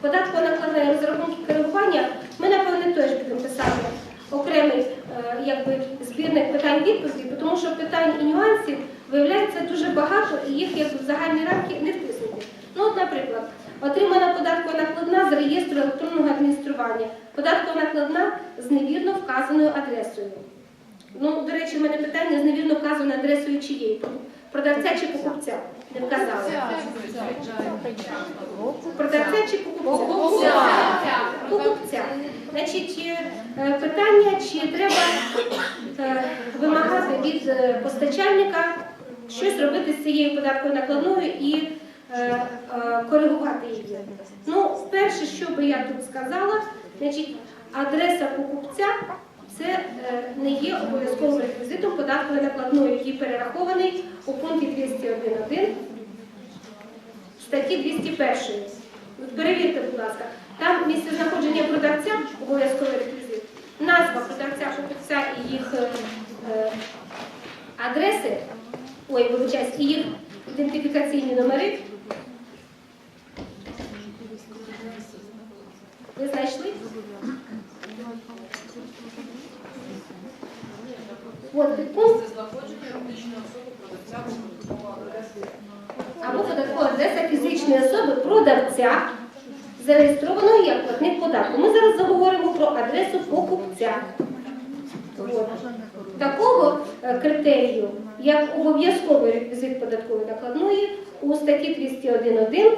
Податку накладної розрахунки коригування ми, напевне, теж будемо писати окремий е, якби, збірник питань відповіді, тому що питань і нюансів виявляється дуже багато, і їх якби, в загальні рамки не втиснути. Ну, от, наприклад, отримана податкова накладна з реєстру електронного адміністрування. Податкова накладна з невірно вказаною адресою. Ну, до речі, в мене питання з невірно вказаною адресою чиєї? Продавця чи покупця? Не вказали. Продавця чи покупця? Покупця. Значить, е, питання, чи треба е, вимагати від е, постачальника щось робити з цією податковою накладною і е, е, коригувати її. Ну, перше, що би я тут сказала, значить, адреса покупця це е, не є обов'язковим реквізитом податкової накладної, який перерахований у пункті 201.1 статті 201. Перевірте, будь ласка, там місце знаходження продавця обов'язковий реквізит, назва продавця, покупця і їх е, е, адреси, ой, вибачаюсь, і їх ідентифікаційні номери. Ви знайшли? Підпункт знаходження юридичної особи продавця або або податкова адреса фізичної особи продавця, зареєстрованої як платник податку. Ми зараз заговоримо про адресу покупця. От. Такого е, критерію, як обов'язковий реквізит податкової накладної, у статті 201.1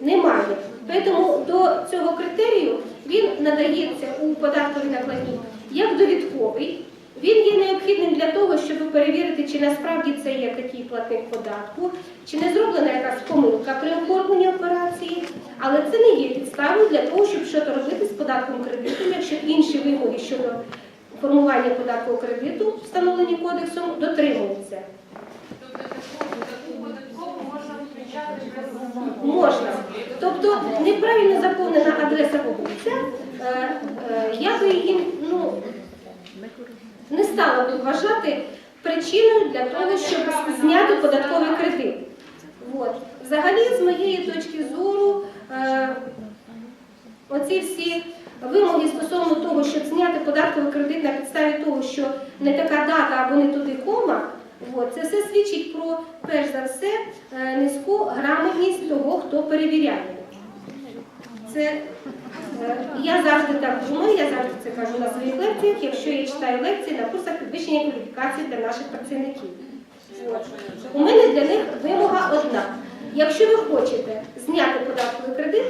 немає. Тому до цього критерію він надається у податковій накладній як довідковий. Він є необхідним для того, щоб перевірити, чи насправді це є такий платник податку, чи не зроблена якась помилка при оформленні операції, але це не є підставою для того, щоб щось робити з податком кредиту, якщо інші вимоги щодо формування податкового кредиту, встановлені кодексом, дотримуються. Тобто можна. Тобто неправильно заповнена адреса покупця, е, е, я би її ну, не стала вважати причиною для того, щоб зняти податковий кредит. От. Взагалі, з моєї точки зору, е, оці всі вимоги стосовно того, щоб зняти податковий кредит на підставі того, що не така дата або не туди кома, от, це все свідчить про, перш за все, е, низьку грамотність того, хто перевіряє. Це я завжди так думаю, я завжди це кажу на своїх лекціях, якщо я читаю лекції на курсах підвищення кваліфікації для наших працівників. У мене для них вимога одна. Якщо ви хочете зняти податковий кредит,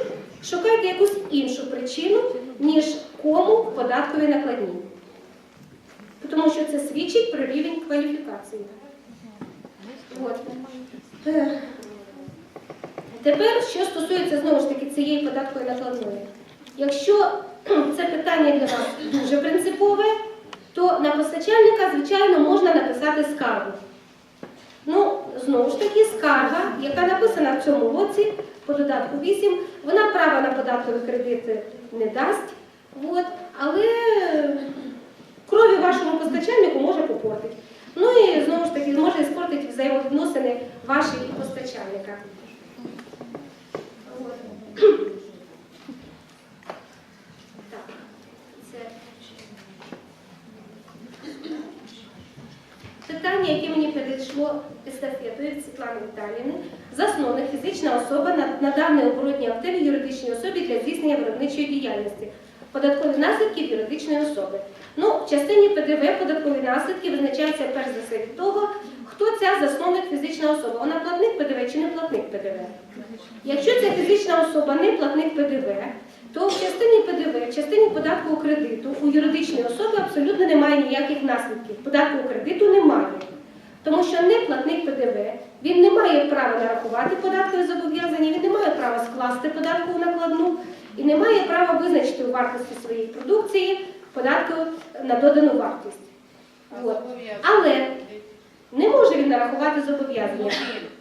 шукайте якусь іншу причину, ніж кому в податковій накладній. Тому що це свідчить про рівень кваліфікації. От. Е, Тепер, що стосується знову ж таки цієї податкової накладної. Якщо це питання для вас дуже принципове, то на постачальника, звичайно, можна написати скаргу. Ну, знову ж таки, скарга, яка написана в цьому році по додатку 8, вона права на податкові кредити не дасть, от, але крові вашому постачальнику може попортити. Ну і знову ж таки може іспортити взаємовідносини ваші постачальника. От. Так, це питання, яке мені перейшло естафетою від Світлани Віталіївни. Засновник фізична особа на- надав необоротні активи юридичній особі для здійснення виробничої діяльності. Податкові наслідки юридичної особи. Ну, в частині ПДВ податкові наслідки визначаються перш за все від того, хто ця засновник фізична особа. Вона платник ПДВ чи не платник ПДВ. Якщо ця фізична особа не платник ПДВ, то в частині ПДВ, в частині податку кредиту у юридичної особи абсолютно немає ніяких наслідків. Податку кредиту немає. Тому що не платник ПДВ, він не має права нарахувати податкові зобов'язання, він не має права скласти податкову накладну і не має права визначити у вартості своєї продукції податку на додану вартість. От. Але не може він нарахувати зобов'язання.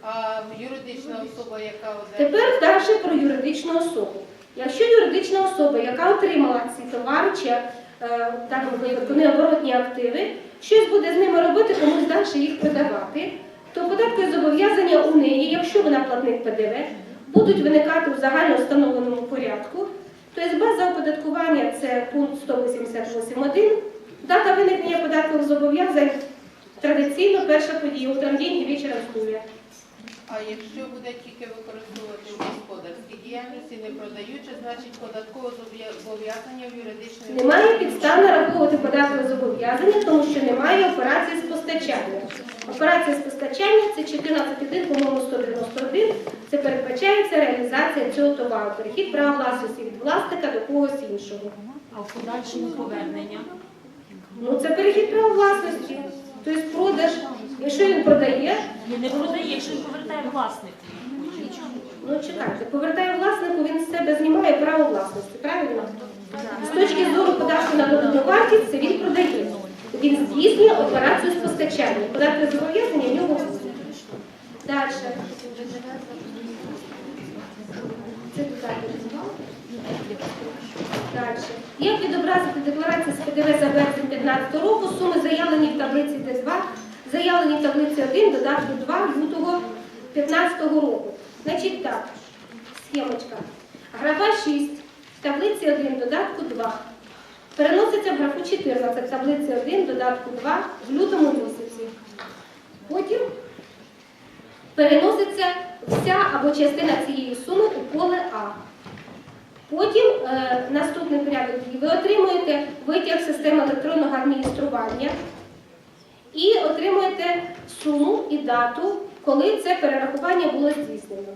А юридична особа, яка Тепер далі про юридичну особу. Якщо юридична особа, яка отримала ці товари чи е, в даному випадку необоротні активи, щось буде з ними робити, комусь далі їх продавати, то податкові зобов'язання у неї, якщо вона платник ПДВ, будуть виникати у загально встановленому порядку. Тобто база оподаткування це пункт 188.1. Дата виникнення податкових зобов'язань традиційно перша подія у день і вечором стуля. А якщо буде тільки використовувати в господарській діяльності, не продаючи, значить податкове зобов'язання в юридичної Немає підстав нараховувати податкове зобов'язання, тому що немає операції з постачання. Операція з постачання це 14.1, по-моєму, 191. Це передбачається реалізація цього товару, перехід права власності від власника до когось іншого. А в подальшому повернення. Ну це перехід права власності, тобто продаж. Якщо він продає, Він не продає, якщо він повертає власнику. ну чекайте, повертає власнику, він з себе знімає право власності, правильно? З точки зору податку на додану вартість, це він продає. Він здійснює операцію з постачання. Податкове зобов'язання в нього. Далі. Це далі. Далі. Як відобразити декларацію з ПДВ за березень 2015 року? Суми заявлені в таблиці Д2, заявлені таблиці 1, додатку 2 лютого 2015 року. Значить так, схемочка. Графа 6, в таблиці 1, додатку 2. Переноситься в графу 14, в таблиці 1, додатку 2 в лютому місяці. Потім переноситься вся або частина цієї суми у поле А. Потім е, наступний порядок дій. Ви отримуєте витяг системи електронного адміністрування і отримуєте суму і дату, коли це перерахування було здійснено.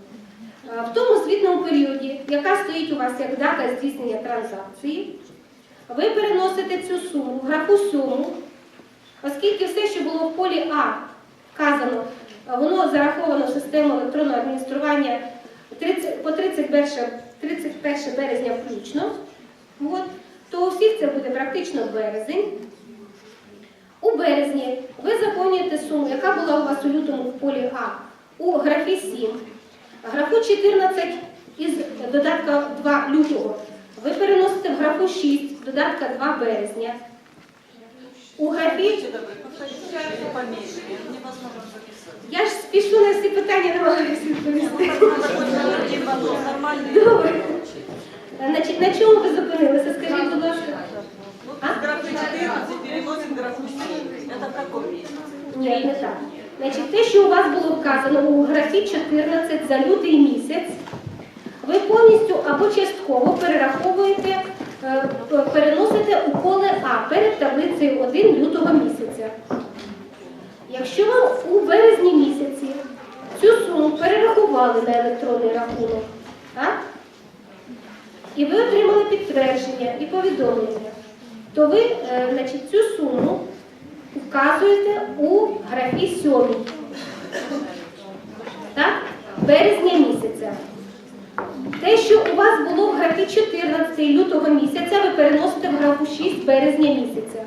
В тому звітному періоді, яка стоїть у вас як дата здійснення транзакції, ви переносите цю суму в графу суму, оскільки все, що було в полі А вказано, воно зараховано в систему електронного адміністрування 30 по 31, 31 березня включно, от, то у всіх це буде практично березень. У березні ви заповнюєте суму, яка була у вас у лютому в полі А, у графі 7. Графу 14 із додатка 2 лютого ви переносите в графу 6, додатка 2 березня. У графі я ж спішу на всі питання, намагаюся відповісти. Добре. На чому ви зупинилися? Скажіть, будь ласка. А? Графы 14 переносим в графу 7. Это в каком месяце? Ні, не так. Значить, те, що у вас було вказано у графі 14 за лютий місяць, ви повністю або частково перераховуєте, е, переносите у поле А перед таблицею 1 лютого місяця. Якщо вам у березні місяці цю суму перерахували на електронний рахунок, так? і ви отримали підтвердження і повідомлення, то ви е, значить, цю суму вказуєте у графі 7. Так? Березня місяця. Те, що у вас було в графі 14 лютого місяця, ви переносите в графу 6 березня місяця.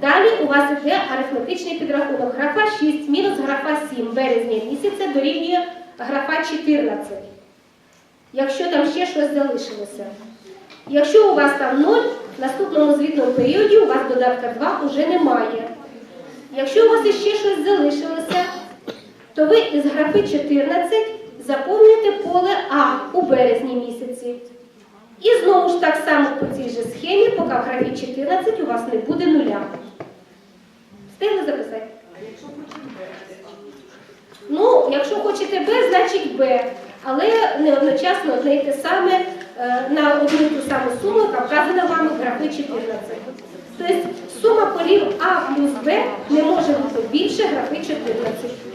Далі у вас йде арифметичний підрахунок. Графа 6 мінус графа 7 березня місяця дорівнює графа 14. Якщо там ще щось залишилося. Якщо у вас там 0, в наступному звітному періоді у вас додатка 2 вже немає. Якщо у вас іще щось залишилося, то ви із графи 14 заповнюєте поле А у березні місяці. І знову ж так само по цій же схемі, поки в графі 14 у вас не буде нуля. Встигли записати? Ну, якщо хочете Б, значить Б. Але не одночасно одне й те саме е, на одну ту саму суму, яка вказана вами в графі 14. Тобто сума полів А плюс Б не може бути більше графи 14.